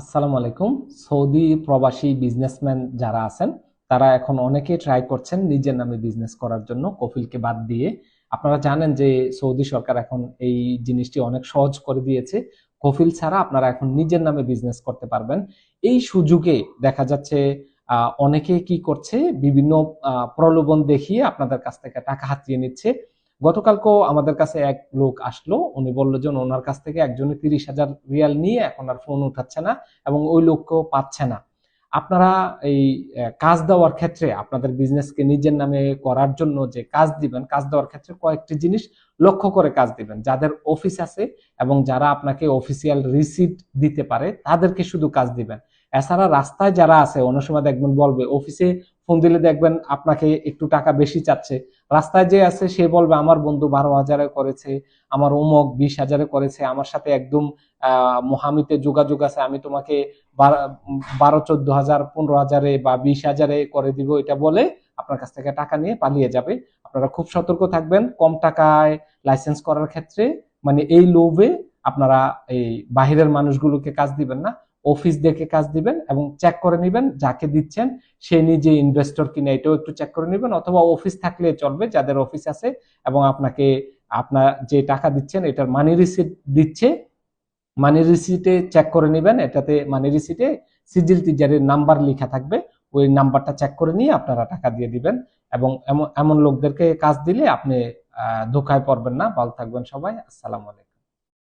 আসসালামু আলাইকুম। সৌদি প্রবাসী বিজনেসম্যান যারা আছেন, তারা এখন অনেকে ট্রাই করছেন নিজের নামে বিজনেস করার জন্য কফিলকে বাদ দিয়ে। আপনারা জানেন যে সৌদি সরকার এখন এই জিনিসটি অনেক সহজ করে দিয়েছে। কফিল ছাড়া আপনারা এখন নিজের নামে বিজনেস করতে পারবেন। এই সুযোগে দেখা যাচ্ছে অনেকে কি করছে, বিভিন্ন প্রলোভন দেখিয়ে আপনাদের কাছ থেকে টাকা হাতিয়ে নিচ্ছে। গতকালকেও আমাদের কাছে এক লোক আসলো। উনি বলল যে, ওনার কাছ থেকে একজনে তিরিশ হাজার রিয়াল নিয়ে এখন আর ফোন উঠাচ্ছে না এবং ওই লোককেও পাচ্ছে না। আপনারা এই কাজ দেওয়ার ক্ষেত্রে আপনাদের বিজনেসকে নিজের নামে করার জন্য যে কাজ দিবেন, কাজ দেওয়ার ক্ষেত্রে কয়েকটি জিনিস লক্ষ্য করে কাজ দিবেন। যাদের অফিস আছে এবং যারা আপনাকে অফিসিয়াল রিসিপ্ট দিতে পারে, তাদেরকে শুধু কাজ দিবেন। এছাড়া রাস্তায় যারা আছে, অনেক সময় দেখবেন বলবে, অফিসে ফোন দিলে দেখবেন আপনাকে একটু টাকা বেশি চাচ্ছে। রাস্তায় যে আছে, সে বলবে, আমার বন্ধু বারো হাজারে করেছে, আমার অমুক বিশ হাজারে করেছে, আমার সাথে একদম মহামিতে যোগাযোগ আছে, আমি তোমাকে বারো, চোদ্দ হাজার, পনেরো হাজারে বা বিশ হাজারে করে দিব। এটা বলে আপনার কাছ থেকে টাকা নিয়ে পালিয়ে যাবে। আপনারা খুব সতর্ক থাকবেন, কম টাকায় লাইসেন্স করার ক্ষেত্রে। মানে এই লোভে আপনারা এই বাহিরের মানুষগুলোকে কাজ দিবেন না। অফিস দেখে কাজ দিবেন এবং চেক করে নেবেন যাকে দিচ্ছেন, সে নিজে ইনভেস্টর কিনা এটাও একটু চেক করে নেবেন অথবা অফিস থাকলে চলবে, যাদের অফিস আছে এবং আপনাকে আপনার যে টাকা দিচ্ছেন এটার মানি রিসিট দিচ্ছে মানি রিসিটে চেক করে নেবেন, এটাতে মানি রিসিটে সিজিল তিজারের নাম্বার লেখা থাকবে, ওই নাম্বারটা চেক করে নিয়ে আপনারা টাকা দিয়ে দিবেন এবং এমন লোকদেরকে কাজ দিলে আপনি ধোকায় পড়বেন না, ভালো থাকবেন সবাই, আসসালামু আলাইকুম।